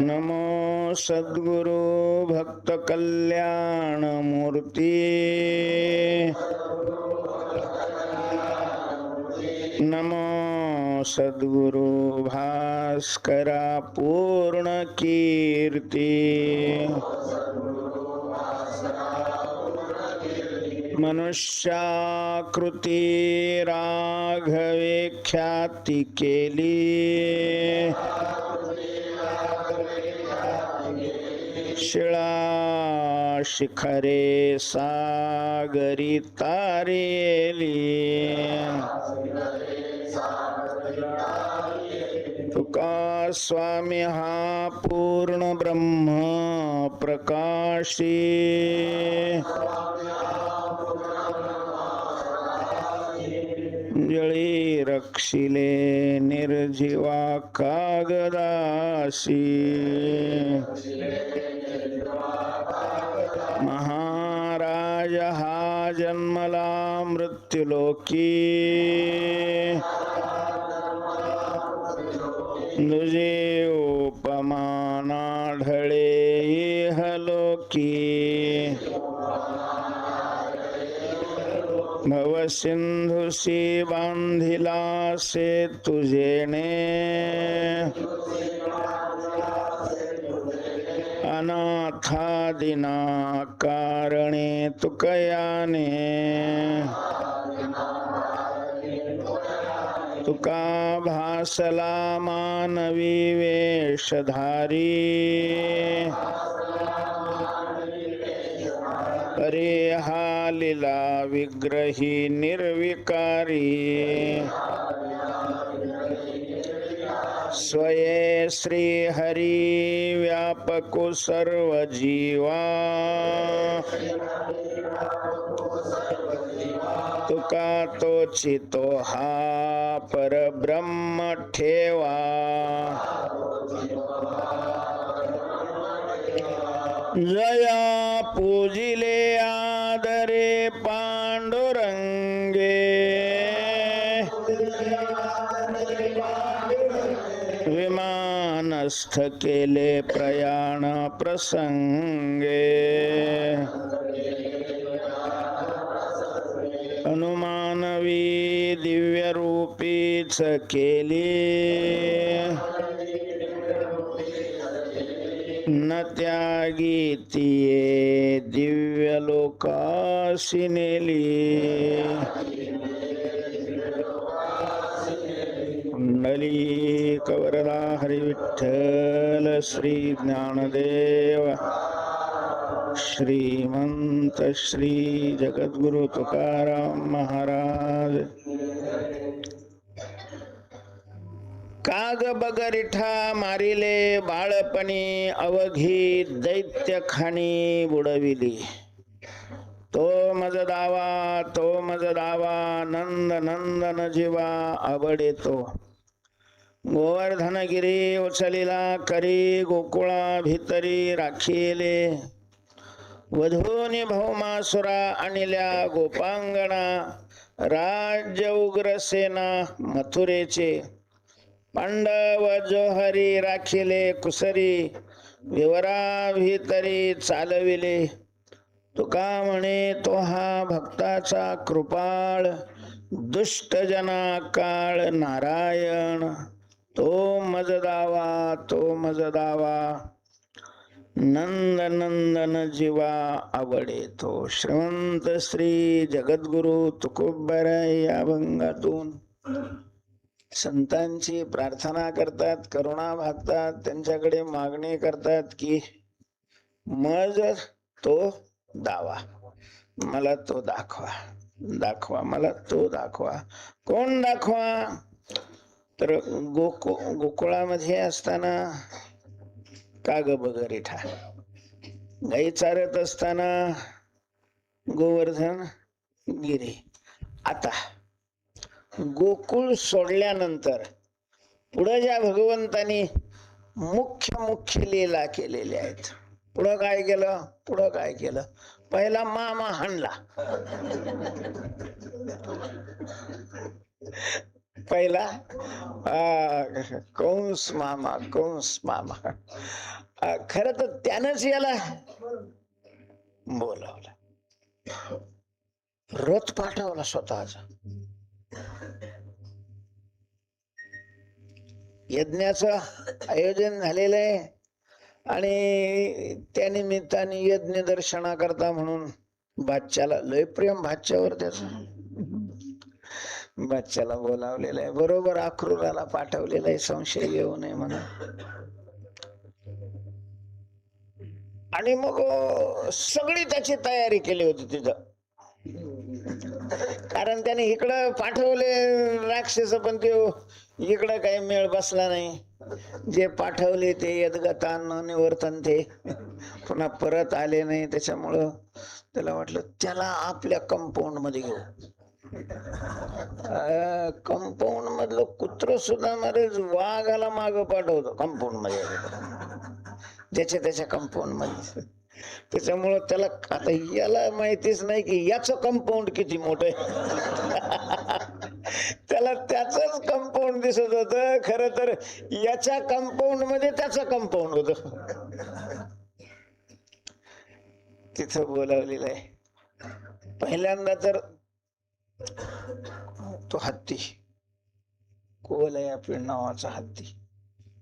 नमो सद्गुरु भक्त कल्याण मूर्ती। नमो सद्गुरु भास्करा पूर्ण कीर्ती। मनुष्याकृती राघवे ख्याती केली। शिळा शिखरे सागरी तारेली. तुका स्वामी हा पूर्ण ब्रह्म प्रकाशी. जळी रक्षिले निर्जीवा कागदाशी. मृत्युलोकी तुझे उपमानाढळे हलोकी इहलोकी भवसिंधुसी बांधिला से तुझेने अनाथादिना कारणे तुकयाने। तुका भासला मानवी वेशधारी अरे हा लिला विग्रही निर्विकारी। स्वये श्री हरी व्यापको सर्व का तो चितो हा हा परब्रह्म ठेवा. जया पूजिले आदरे पांडुरंगे. विमानस्थ केले प्रयाण प्रसंगे. रूपीच केली न त्यागी तिये दिव्य लोकाशी नेली कुंडली कवरदा हरी विठ्ठल श्री ज्ञानदेव श्रीमंत श्री जगद्गुरु तुकाराम महाराज काग बगरिठा मारिले बाळपणी अवघी दैत्य खाणी बुडविली तो मज दावा तो मज दावा नंद नंदन जीवा आवडे तो गोवर्धनगिरी उचलिला करी गोकुळा भितरी राखिले वधूनी भौमासुरा आणल्या गोपांगणा राज्य उग्रसेना मथुरेचे पांडव जोहरी राखिले कुसरी विवरा भितरी चालविले. तुका म्हणे तो हा भक्ताचा कृपाळ दुष्ट जना काळ नारायण. तो मज दावा तो मज दावा नंद नंदन जीवा आवडे तो. श्रीमंत श्री जगद्गुरु तुकोबर या भंगातून संतांची प्रार्थना करतात करुणा भागतात त्यांच्याकडे मागणी करतात की मज तो दावा. मला तो दाखवा. दाखवा मला तो दाखवा. कोण दाखवा? तर गोकु गोकुळामध्ये असताना काग बगरिठा गाई चारत असताना गोवर्धन गिरी. आता गोकुळ सोडल्यानंतर पुढे ज्या भगवंतानी मुख्य मुख्य लीला केलेल्या आहेत. पुढं काय केलं? पुढं काय केलं? पहिला मामा हाणला. पहिला कंस मामा कंस मामा. खर तर त्यानंच याला बोलावलं. रथ पाठवला स्वतःचा. यज्ञाचं आयोजन झालेलं आहे. आणि त्या निमित्ताने यज्ञ दर्शनाकरता म्हणून बादशाला लय प्रेम भाच्यावर त्याच. बादशाला बोलावलेलं आहे. बरोबर अक्रूराला पाठवलेलं आहे. संशय येऊ नये म्हणा आणि मग सगळी त्याची तयारी केली होती तिथं. कारण त्याने इकडं पाठवले राक्षस पण ते इकडं काही मेळ बसला नाही. जे पाठवले ते यदगतान निवर्तन ते. पुन्हा परत आले नाही त्याच्यामुळं त्याला वाटलं त्याला आपल्या कंपाऊंडमध्ये घेऊ. कंपाऊंड मधलं कुत्र सुद्धा मरेच वाघाला माग पाठवतो कंपाऊंडमध्ये. ज्याच्या त्याच्या कंपाऊंडमध्ये. त्याच्यामुळं त्याला आता याला माहितीच नाही की याचं कंपाऊंड किती मोठं आहे. त्याला त्याच कंपाऊंड दिसत होत. खर तर याच्या कंपाऊंडमध्ये त्याच कंपाऊंड होत. तिथं बोलावलेलं आहे. पहिल्यांदा तर तो हत्ती. कोलया नावाचा हत्ती.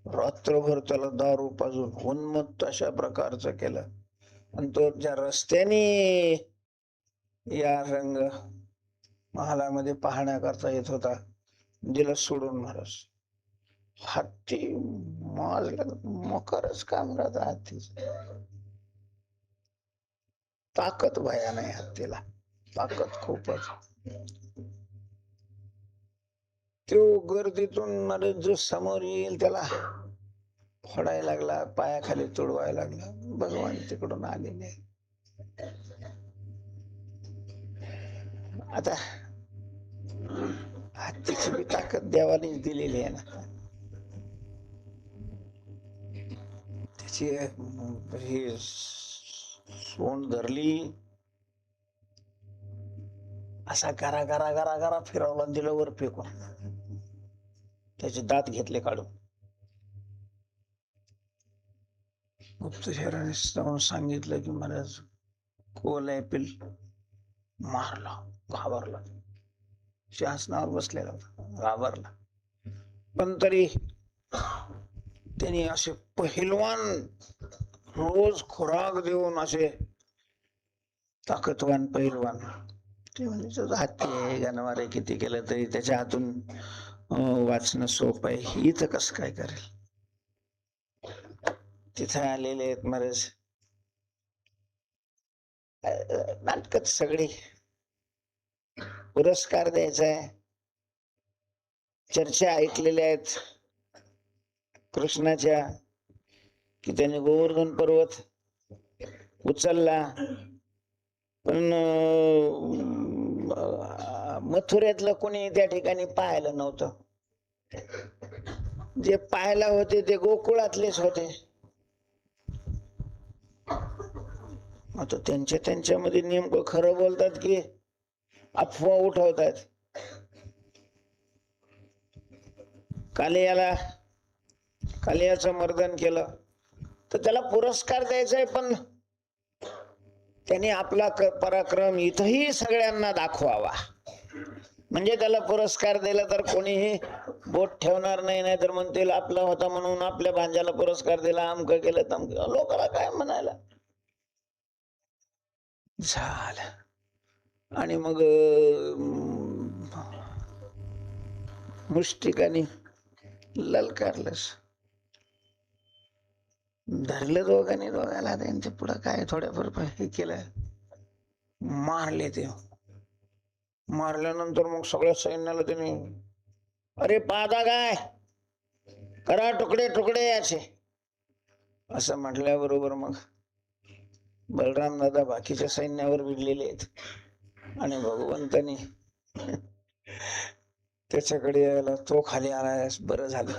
रात्रभर त्याला दारू पाजून उन्मत्त अशा प्रकारचं केलं. आणि तो ज्या रस्त्याने या रंग महालामध्ये पाहण्याकरता येत होता. दिला सोडून महाराज. हत्ती माजला मकरच काम राहत हत्तीच ताकद भया नाही हत्तीला. ताकद खूपच. तो गर्दीतून नरेश जो समोर येईल त्याला. फोडायला लागला पायाखाली तुडवायला लागला. भगवान तिकडून आलेले. आता आजची बी ताकद देवानेच दिलेली आहे ना. त्याची हे सोन सोंड धरली. असा गरा गरा गरा गरा फिरवला दिलं वर फेकून. त्याचे दात घेतले काढून. गुप्तचराने जाऊन सांगितलं की महाराज कोल पिल. मारला घाबरला. शासनावर बसलेला होता. घाबरला. पण तरी त्यांनी असे पहिलवान रोज खुराक देऊन असे ताकदवान पहिलवान ते म्हणजे हत्ती आहे गणवारे किती केलं तरी त्याच्या हातून वाचणं सोपं आहे. इथं कसं काय करेल? तिथे आलेले आहेत महाराज नाटकच सगळी. पुरस्कार द्यायचा आहे. चर्चा ऐकलेल्या आहेत. कृष्णाच्या कि त्याने गोवर्धन पर्वत उचलला. पण मथुऱ्यातलं कोणी त्या ठिकाणी पाहायला नव्हतं. जे पाहायला होते ते गोकुळातलेच होते. आता त्यांच्या त्यांच्यामध्ये नेमकं खरं बोलतात की अफवा उठवतात कालियाला कालियाचं मर्दन केलं. तर त्याला पुरस्कार द्यायचा आहे पण त्यांनी आपला पराक्रम इथंही सगळ्यांना दाखवावा. म्हणजे त्याला पुरस्कार दिला तर कोणीही बोट ठेवणार नाही नाही तर म्हणतील आपला होता म्हणून आपल्या भांजाला पुरस्कार दिला अमक केलं तमक लोकाला काय म्हणायला? झालं. आणि मग मुष्टिकाने ललकारलंस. धरलं दोघांनी दोघाला त्यांच्या पुढं काय थोड्याफार हे केलं. मारले ते. मारल्यानंतर मग सगळ्या सैन्याला त्याने अरे पादा काय करा तुकडे तुकडे याचे असं म्हटल्याबरोबर मग बलराम दादा बाकीच्या सैन्यावर भिडलेले आहेत. आणि भगवंतानी त्याच्याकडे यायला तो खाली आला बरं झालं.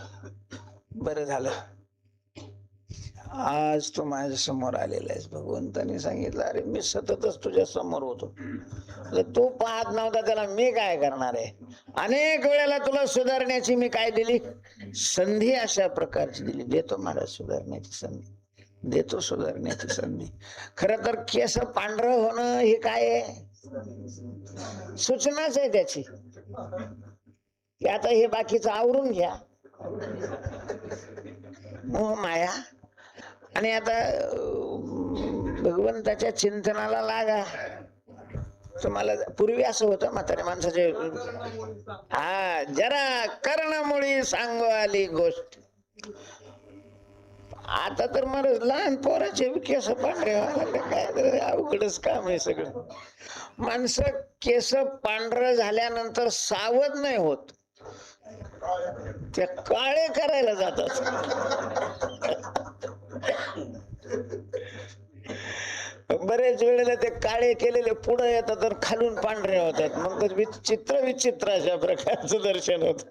बरं झालं. आज तू माझ्यासमोर आलेला आहेस. भगवंतानी सांगितलं अरे मी सततच तुझ्या समोर होतो. म्हणजे तू पाहत नव्हता त्याला मी काय करणार आहे. अनेक वेळेला तुला सुधारण्याची मी काय दिली? संधी अशा प्रकारची दिली. देतो मला सुधारण्याची संधी. देतो सुधारण्याची संधी. खर तर केस पांढरं होणं हे काय आहे? सूचनाच आहे त्याची. की आता हे बाकीचं आवरून घ्या. मोह माया. आणि आता भगवंताच्या चिंतनाला लागा. तुम्हाला पूर्वी असं होतं म्हातारे माणसाचे. हा जरा कर्णमुळी सांगू आली गोष्ट. आता तर मला लहान पोराचे केस पांढरे व्हायला काय अवघडच काम आहे सगळं. माणसं केस पांढर झाल्यानंतर सावध नाही होत. ते काळे करायला जातात. बरेच वेळेला ते काळे केलेले पुढे येतात तर खालून पांढरे होतात. मग चित्र विचित्र विचित्र अशा प्रकारचं दर्शन होत.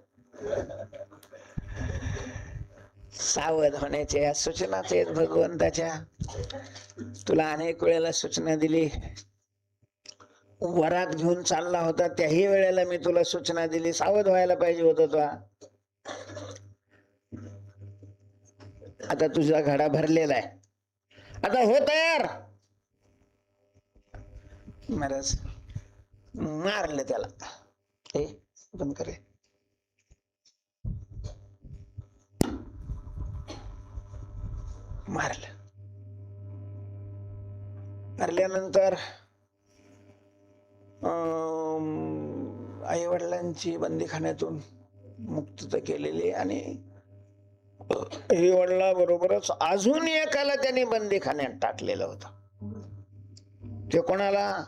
सावध होण्याच्या या सूचनाच आहेत भगवंताच्या. तुला अनेक वेळेला सूचना दिली. वरात घेऊन चालला होता. त्याही वेळेला मी तुला सूचना दिली. सावध व्हायला पाहिजे होत तुला आता तुझा घडा भरलेला आहे. आता हो तयार. महाराज मारले त्याला. हे पण करे मारलं. मारल्यानंतर आई वडिलांची बंदीखान्यातून मुक्तता केलेली आणि आई वडिलाबरोबरच अजून एकाला त्यांनी बंदीखान्यात टाकलेलं होतं. ते कोणाला?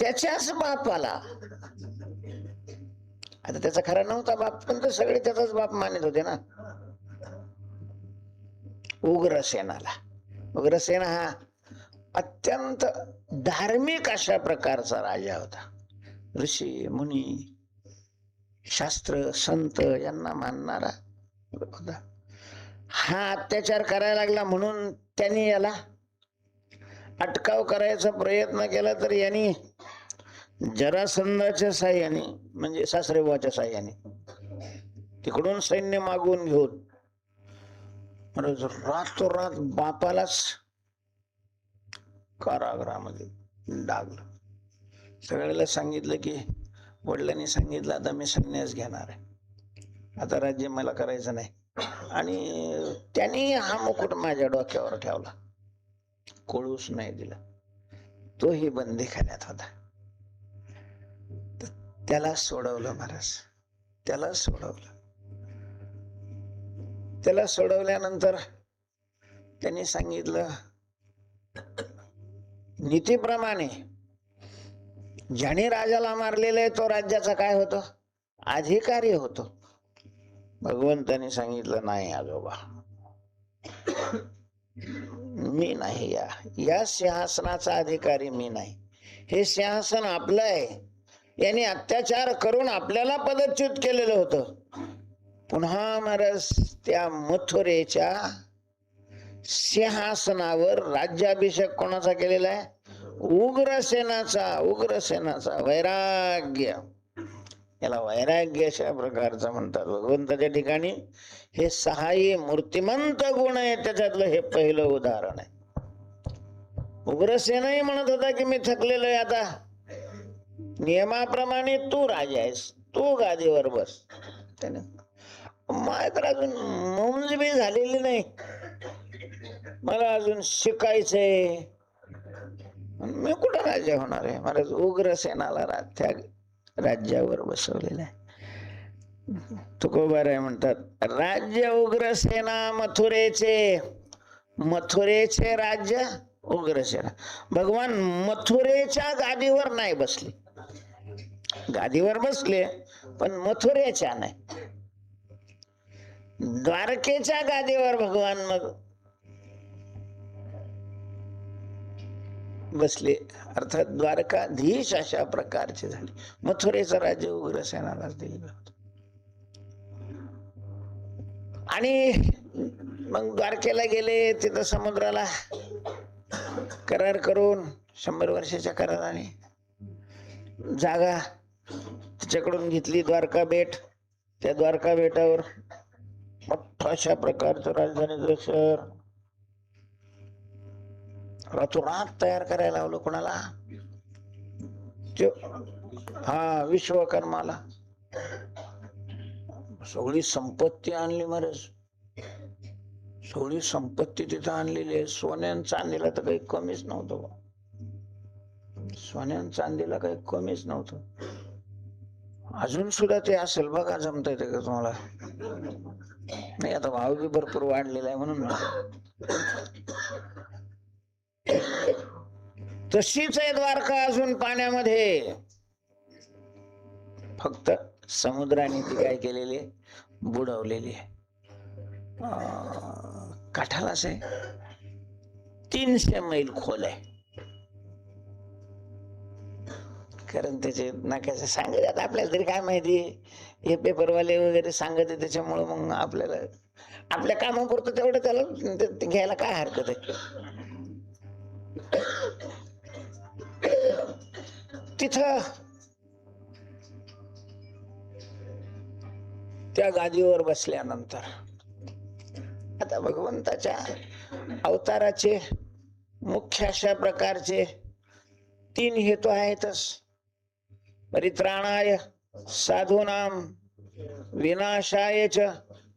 त्याच्याच बापाला. आता त्याचा खरा नव्हता बाप पण ते सगळे त्याचाच बाप मानत होते ना. उग्रसेनाला उग्रसेना हा अत्यंत धार्मिक अशा प्रकारचा राजा होता. ऋषी मुनी शास्त्र संत यांना मानणारा होता. हा अत्याचार करायला लागला म्हणून त्यांनी याला अटकाव करायचा प्रयत्न केला तर यांनी जरासंधाच्या साह्याने म्हणजे सासरेबाच्या साह्याने तिकडून सैन्य मागून घेऊन महाराज रातोरात बापालाच कारागृहामध्ये डागलं सगळ्याला सांगितलं की वडिलांनी सांगितलं आता मी संन्यास घेणार आहे. आता राज्य मला करायचं नाही. आणि त्यांनी हा मुकुट माझ्या डोक्यावर ठेवला. कोळूस नाही दिला. तोही बंदी खाण्यात होता. तर त्याला सोडवलं महाराज. त्याला सोडवलं. त्याला सोडवल्यानंतर त्यांनी सांगितलं नीतीप्रमाणे ज्याने राजाला मारलेलं आहे तो राज्याचा काय होतो? अधिकारी होतो. भगवंताने सांगितलं नाही आजोबा मी नाही या. या सिंहासनाचा अधिकारी मी नाही. हे सिंहासन आपलं आहे. याने अत्याचार करून आपल्याला पदच्युत केलेलं होतं. पुन्हा महाराज त्या मथुरेच्या सिंहासनावर राज्याभिषेक कोणाचा केलेला आहे? उग्रसेनाचा उग्रसेनाचा. वैराग्य. याला वैराग्य अशा प्रकारचं म्हणतात. भगवंताच्या ठिकाणी हे सहाही मूर्तिमंत गुण आहे त्याच्यातलं हे पहिलं उदाहरण आहे. उग्रसेनही म्हणत होता की मी थकलेलो आहे आता. नियमाप्रमाणे तू राजा आहेस. तू गादीवर बस. त्याने मात्र अजून नोंद बी झालेली नाही. मला अजून शिकायचंय. मी कुठं राज्य होणार आहे? मला उग्रसेनाला त्या राज्यावर बसवलेलं आहे. तुकोबाराय म्हणतात राज्य उग्रसेना मथुरेचे मथुरेचे राज्य उग्रसेना भगवान मथुरेच्या गादीवर नाही बसले. गादीवर बसले पण मथुरेच्या नाही. द्वारकेच्या गादीवर भगवान मग बसले. अर्थात द्वारकाधीश अशा प्रकारचे झाले. मथुरेचं राज्य उग्रसेनालाच दिलेलं होत. आणि मग द्वारकेला गेले तिथं समुद्राला करार करून शंभर वर्षाच्या कराराने जागा तिच्याकडून घेतली द्वारका बेट. त्या द्वारका बेटावर मोठं अशा प्रकारचं राजधानीचं शहर रातोरात तयार करायला लावलं कोणाला? हा विश्वकर्माला. सगळी संपत्ती आणली महाराज. सगळी संपत्ती तिथं आणलेली आहे. सोन्यान चांदीला तर काही कमीच नव्हतं बा. सोन्यान चांदीला काही कमीच नव्हतं. अजून सुद्धा ते असेल बघा जमता येते का तुम्हाला? नाही आता भाव बी भरपूर वाढलेला आहे म्हणून तशीच आहे द्वारका अजून पाण्यामध्ये. फक्त समुद्राने ती काय केलेली बुडवलेली आहे. काठालाच आहे. तीनशे मैल खोल आहे. कारण त्याचे नाक्याचे सांगत आता आपल्याला तरी काय माहिती? हे पेपरवाले वगैरे सांगत आहे त्याच्यामुळं मग आपल्याला आपल्या कामापुरतं तेवढं त्याला घ्यायला काय हरकत आहे? तिथं त्या गादीवर बसल्यानंतर आता भगवंताच्या अवताराचे मुख्य अशा प्रकारचे तीन हेतू आहेतच. परित्राणाय साधूनाम विनाशाय च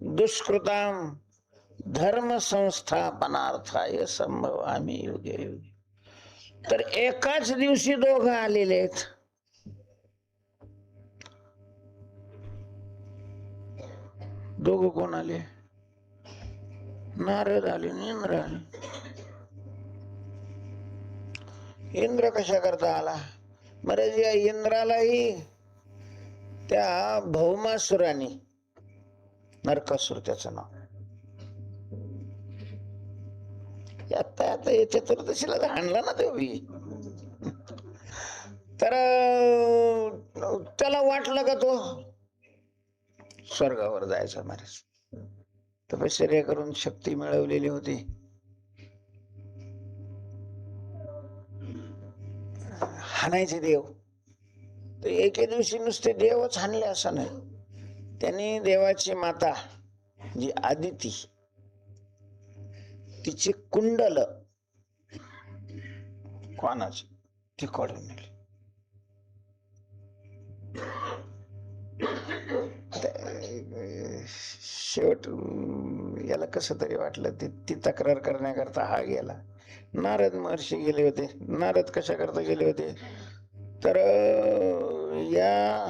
दुष्कृताम धर्म संस्थापनार्थाय आम्ही युगे युगे तर एकाच दिवशी दोघं आलेले आहेत. दोघ कोण आले? नारद आले इंद्र आले. इंद्र कशा करता आला? बरेच या इंद्रालाही त्या भौमासुराने नरकासुर त्याचं नाव. आता आता चतुर्दशीला तर हाणला ना तो बी तर त्याला वाटलं का तो? स्वर्गावर जायचा महाराज. तपश्चर्या करून शक्ती मिळवलेली होती. हाणायचे देव. तर एके दिवशी नुसते देवच हाणले असं नाही. त्यांनी देवाची माता जी आदिती तिची कुंडल. कोणाची? ती काढून नेली शेवट याला कस तरी वाटलं ती ती तक्रार करण्याकरता हा गेला. नारद महर्षी गेले होते. नारद कशा करता गेले होते? तर या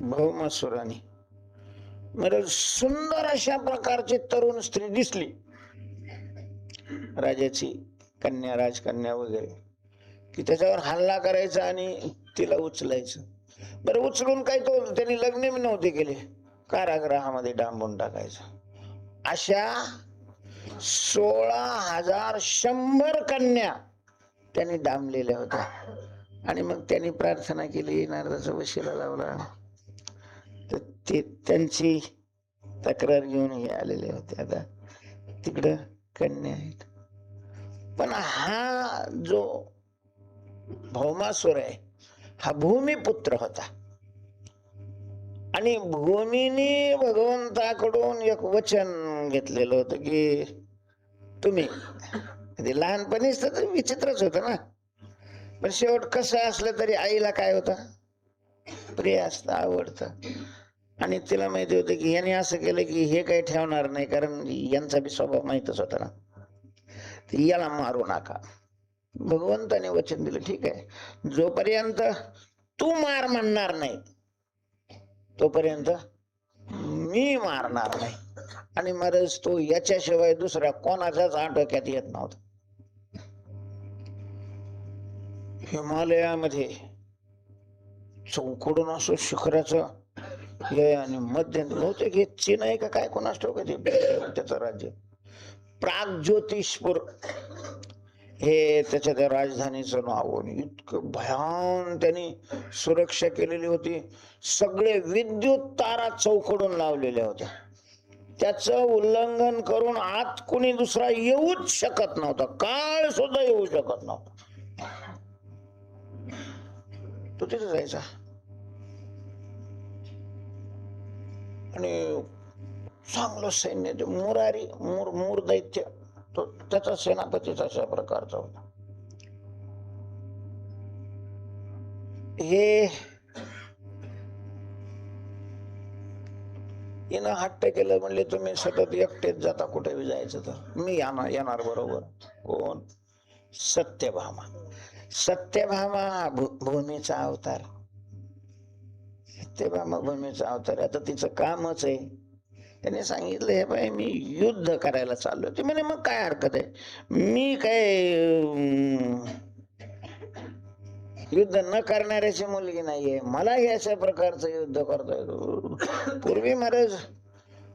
भौमासुराने. मला सुंदर अशा प्रकारची तरुण स्त्री दिसली. राजाची कन्या राजकन्या वगैरे. की त्याच्यावर हल्ला करायचा आणि तिला उचलायचं. बरं उचलून काय तो त्यांनी लग्न बी नव्हते केले. कारागृहामध्ये डांबून टाकायचं. अशा सोळा हजार शंभर कन्या त्यांनी डांबलेल्या होत्या. आणि मग त्यांनी प्रार्थना केली नारदाचा वशिला लावला. तर ते त्यांची तक्रार घेऊन हे आलेले होते. आता तिकडं कन्या आहेत. पण हा जो भौमासुर आहे हा भूमिपुत्र होता. आणि भूमीने भगवंताकडून एक वचन घेतलेलं होतं की तुम्ही ते लहानपणीच तर विचित्रच होतं ना. पण शेवट कसं असलं तरी आईला काय होतं? प्रिय असतं आवडतं. आणि तिला माहिती होतं की याने असं केलं की हे काही ठेवणार नाही कारण यांचा बी स्वभाव माहीतच होता ना. याला मारू नका. भगवंताने वचन दिलं ठीक आहे. जोपर्यंत तू मार म्हणणार नाही तोपर्यंत मी मारणार नाही. आणि महाराज तो याच्याशिवाय दुसऱ्या कोणाच्याच आटोक्यात येत नव्हता. हिमालयामध्ये चौकडून असो शिखराचं हे आणि मध्य बहुतेक हे चीन आहे का काय? कोणास ठेव ते? त्याचं राज्य. प्रागज्योतिषपूर. हे त्याच्या त्या राजधानीचं नाव इतकं भयान त्यांनी सुरक्षा केलेली होती. सगळे विद्युत तारा चौकडून लावलेल्या होत्या. त्याचं उल्लंघन करून आत कुणी दुसरा येऊच शकत नव्हता. काळ सुद्धा येऊ शकत नव्हता. तो तिथे जायचा. आणि चांगलं सैन्य ते मुरारी मुर मूर दैत्य. तो त्याचा सेनापतीच अशा प्रकारचा होता. हे येणं हट्ट केलं म्हणले तुम्ही सतत एकटेच जाता कुठे बी जायचं तर. मी येणार येणार बरोबर. कोण? सत्यभामा. सत्यभामा हा भू- भूमीचा अवतार. सत्यभामा भूमीचा अवतार. आता तिचं कामच आहे. त्याने सांगितलं हे बाई मी युद्ध करायला चाललो ते म्हणे मग काय हरकत आहे? मी काय युद्ध न करणाऱ्याची मुलगी नाहीये. मलाही अशा प्रकारचं युद्ध करता येतो पूर्वी महाराज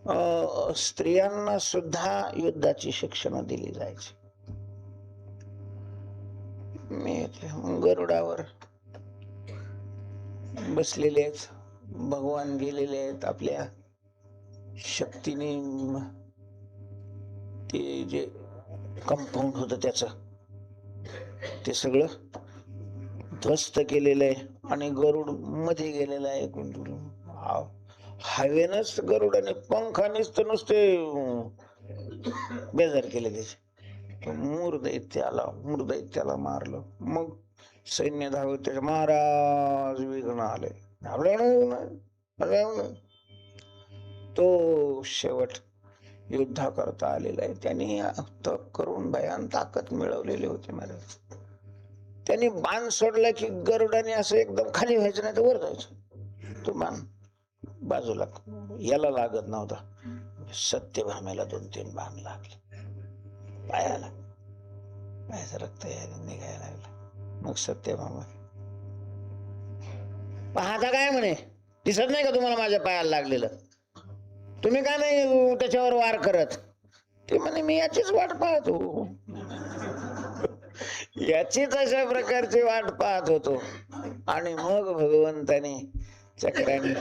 अं, स्त्रियांना सुद्धा युद्धाची शिक्षण दिली जायची. मी गरुडावर बसलेले आहेत भगवान गेलेले आहेत आपल्या शक्तीने ते जे कंपाऊंड होत त्याच ते सगळं ध्वस्त केलेलं आहे आणि गरुडमध्ये गेलेलं आहे हा- हवेनच गरुडाने पंखानेच तर नुसते बेजार केले त्याचे. तो मूर दैत्याला मूर दैत्याला मारलं. मग सैन्य धावत त्याच्या महाराज विघ्न आले आपल्या तो शेवट युद्धा करता आलेला आहे. त्यांनी तप करून भयान ताकद मिळवलेली होती महाराज. त्यांनी बाण सोडला की गरुडाने असं एकदम खाली व्हायचं नाही तर वर जायचं. तो बाण बाजूला याला लागत नव्हता. सत्यभामेला दोन तीन बाण लागले. पायाला पायाचं रक्त निघायला लागलं. मग सत्यभामा पाहता काय म्हणे? दिसत नाही का तुम्हाला माझ्या पायाला लागलेलं? तुम्ही का नाही त्याच्यावर वार करत? ते म्हणे मी याचीच वाट पाहतो. याचीच अशा प्रकारची वाट पाहत होतो. आणि मग भगवंताने चक्राने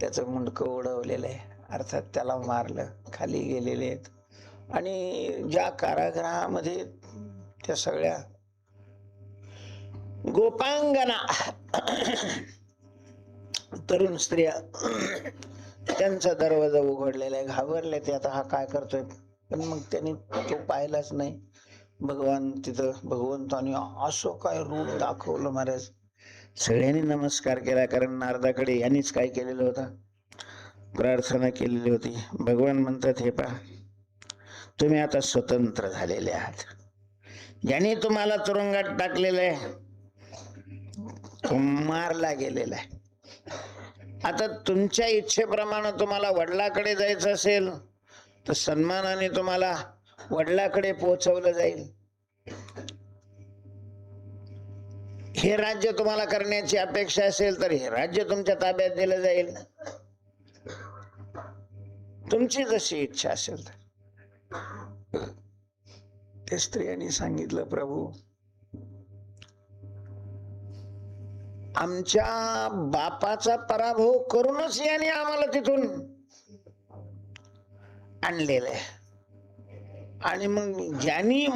त्याचं मुंडकं उडवलेलं आहे अर्थात त्याला मारलं. खाली गेलेले आहेत. आणि ज्या कारागृहामध्ये त्या सगळ्या गोपांगना तरुण स्त्रिया त्यांचा दरवाजा उघडलेला आहे. घाबरले ते. आता हा काय करतोय? पण मग त्यांनी तो पाहिलाच नाही. भगवान तिथं भगवंतानी असं काय रूप दाखवलं महाराज. सगळ्यांनी नमस्कार केला कारण नारदाकडे यांनीच काय केलेलं होतं? प्रार्थना केलेली होती. भगवान म्हणतात हे पहा तुम्ही आता स्वतंत्र झालेले आहात. ज्यांनी तुम्हाला तुरुंगात टाकलेलं आहे मारला गेलेला आहे. आता तुमच्या इच्छेप्रमाणे तुम्हाला वडिलाकडे जायचं असेल तर सन्मानाने तुम्हाला वडिलाकडे पोहोचवलं जाईल. हे राज्य तुम्हाला करण्याची अपेक्षा असेल तर हे राज्य तुमच्या ताब्यात दिलं जाईल. तुमची जशी इच्छा असेल तर. ते स्त्रियांनी सांगितलं प्रभू आमच्या बापाचा पराभव करूनच याने आम्हाला तिथून आणलेलं आहे. आणि मग ज्यांनी